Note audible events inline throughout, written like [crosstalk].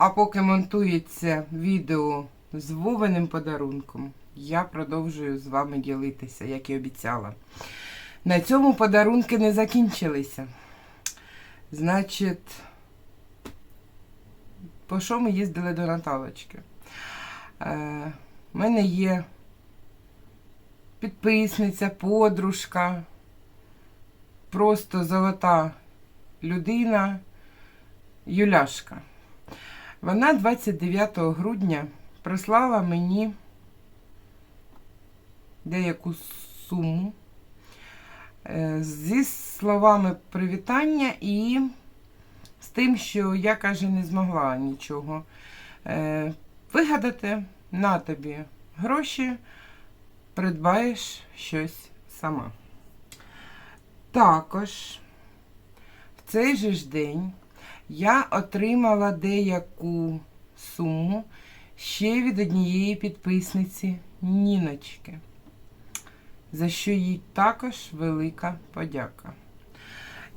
А поки монтується відео з Вовиним подарунком, я продовжую з вами ділитися, як і обіцяла. На цьому подарунки не закінчилися. Значить, по що ми їздили до Наталочки? Е, У мене є підписниця, подружка, просто золота людина Юляшка. Вона 29 грудня прислала мені деяку суму е, зі словами привітання і з тим, що я, каже, не змогла нічого е, вигадати на тобі гроші, придбаєш щось сама. Також в цей же ж день я отримала деяку суму ще від однієї підписниці Ніночки, за що їй також велика подяка.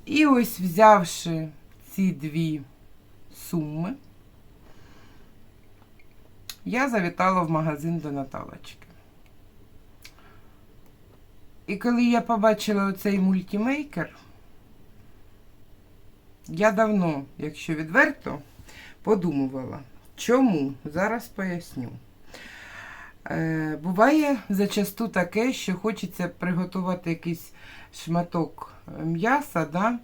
І ось взявши ці дві суми, я завітала в магазин до Наталочки. І коли я побачила оцей мультимейкер, я давно, якщо відверто, подумувала. Чому? Зараз поясню. Е, буває зачасту таке, що хочеться приготувати якийсь шматок м'яса. Да?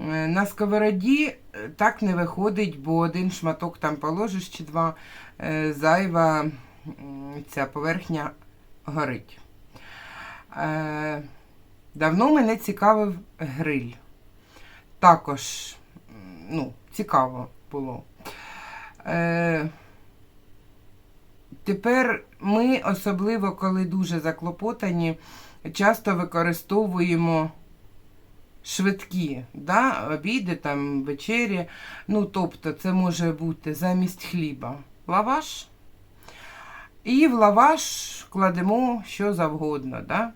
Е, на сковороді е, так не виходить, бо один шматок там положиш чи два, е, зайва ця поверхня горить. Давно мене цікавив гриль також ну, цікаво було. Тепер ми, особливо коли дуже заклопотані, часто використовуємо швидкі да, обіди, там, вечері. Ну, тобто, це може бути замість хліба лаваш. І в лаваш кладемо що завгодно. Да?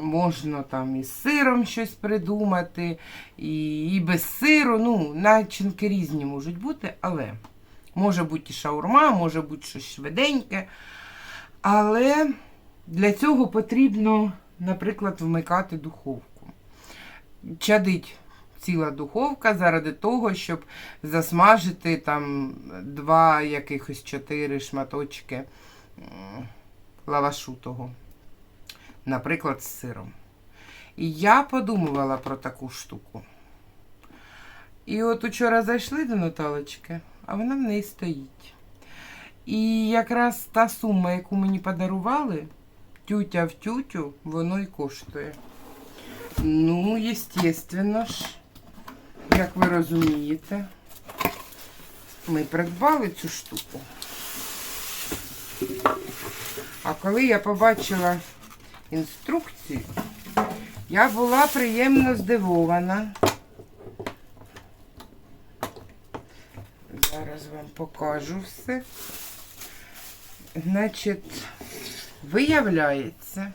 Можна там із сиром щось придумати, і, і без сиру. Ну, начинки різні можуть бути, але може бути і шаурма, може бути щось швиденьке. Але для цього потрібно, наприклад, вмикати духовку. Чадить ціла духовка заради того, щоб засмажити там два якихось чотири шматочки лавашу того наприклад, з сиром. І я подумувала про таку штуку. І от учора зайшли до Наталочки, а вона в неї стоїть. І якраз та сума, яку мені подарували, тютя в тютю, воно і коштує. Ну, естественно ж, як ви розумієте, ми придбали цю штуку. А коли я побачила інструкцію, я була приємно здивована. Зараз вам покажу все. Значить, виявляється,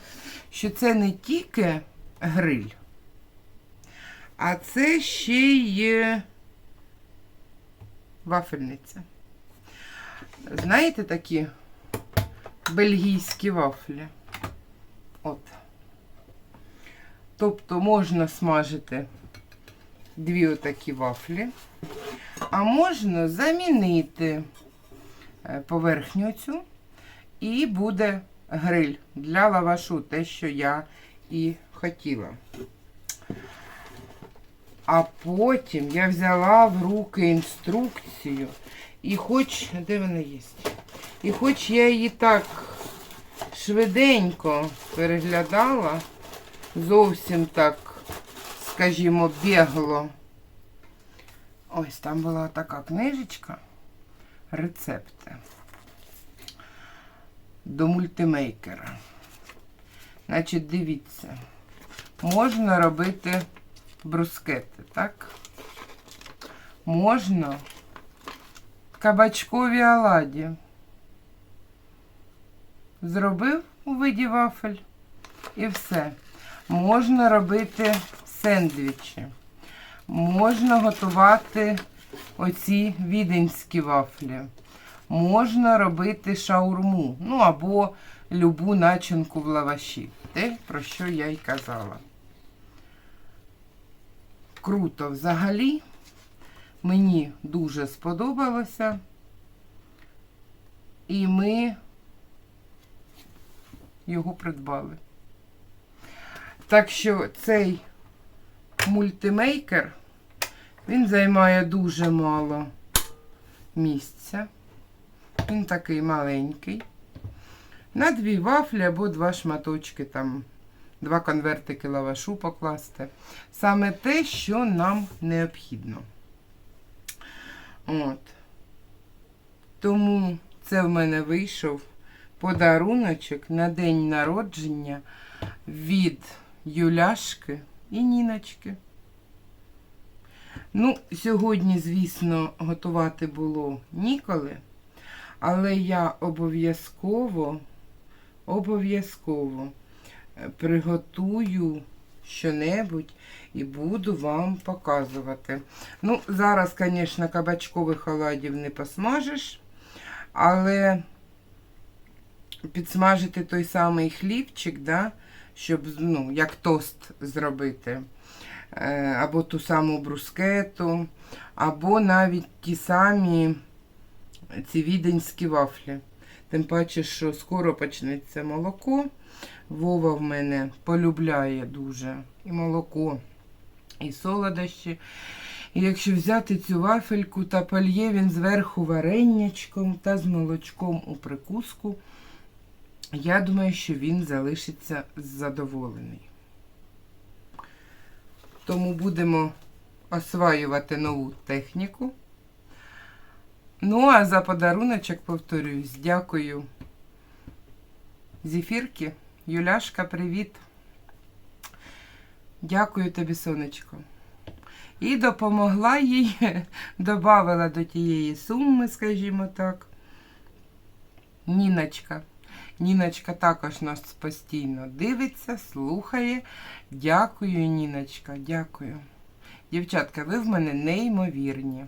що це не тільки гриль, а це ще й вафельниця. Знаєте такі бельгійські вафлі? От. Тобто можна смажити дві отакі вафлі, а можна замінити е, поверхню цю, і буде гриль для лавашу, те, що я і хотіла. А потім я взяла в руки інструкцію, і хоч, де вона є? І хоч я її так швиденько переглядала, зовсім так, скажімо, бігло. Ось там була така книжечка, рецепти до мультимейкера. Значить, дивіться, можна робити брускети, так? Можна кабачкові оладі. Зробив у виді вафель і все. Можна робити сендвічі. Можна готувати оці віденські вафлі. Можна робити шаурму, ну або любу начинку в лаваші. Те, про що я й казала. Круто взагалі. Мені дуже сподобалося. І ми його придбали. Так що цей мультимейкер, він займає дуже мало місця. Він такий маленький. На дві вафлі або два шматочки, там, два конвертики лавашу покласти. Саме те, що нам необхідно. От. Тому це в мене вийшов подаруночок на день народження від Юляшки і Ніночки. Ну, сьогодні, звісно, готувати було ніколи, але я обов'язково, обов'язково приготую щонебудь і буду вам показувати. Ну, зараз, звісно, кабачкових оладів не посмажеш, але підсмажити той самий хлібчик, да, щоб, ну, як тост зробити. Е, Або ту саму брускету, або навіть ті самі ці віденські вафлі. Тим паче, що скоро почнеться молоко. Вова в мене полюбляє дуже і молоко, і солодощі. І якщо взяти цю вафельку та польє він зверху вареннячком та з молочком у прикуску, я думаю, що він залишиться задоволений. Тому будемо осваювати нову техніку. Ну, а за подаруночок, повторююсь, дякую. Зефірки, Юляшка, привіт. Дякую тобі, сонечко. І допомогла їй, [laughs] додавала до тієї суми, скажімо так. Ніночка. Ніночка також нас постійно дивиться, слухає. Дякую, Ніночка, дякую. Дівчатка, ви в мене неймовірні.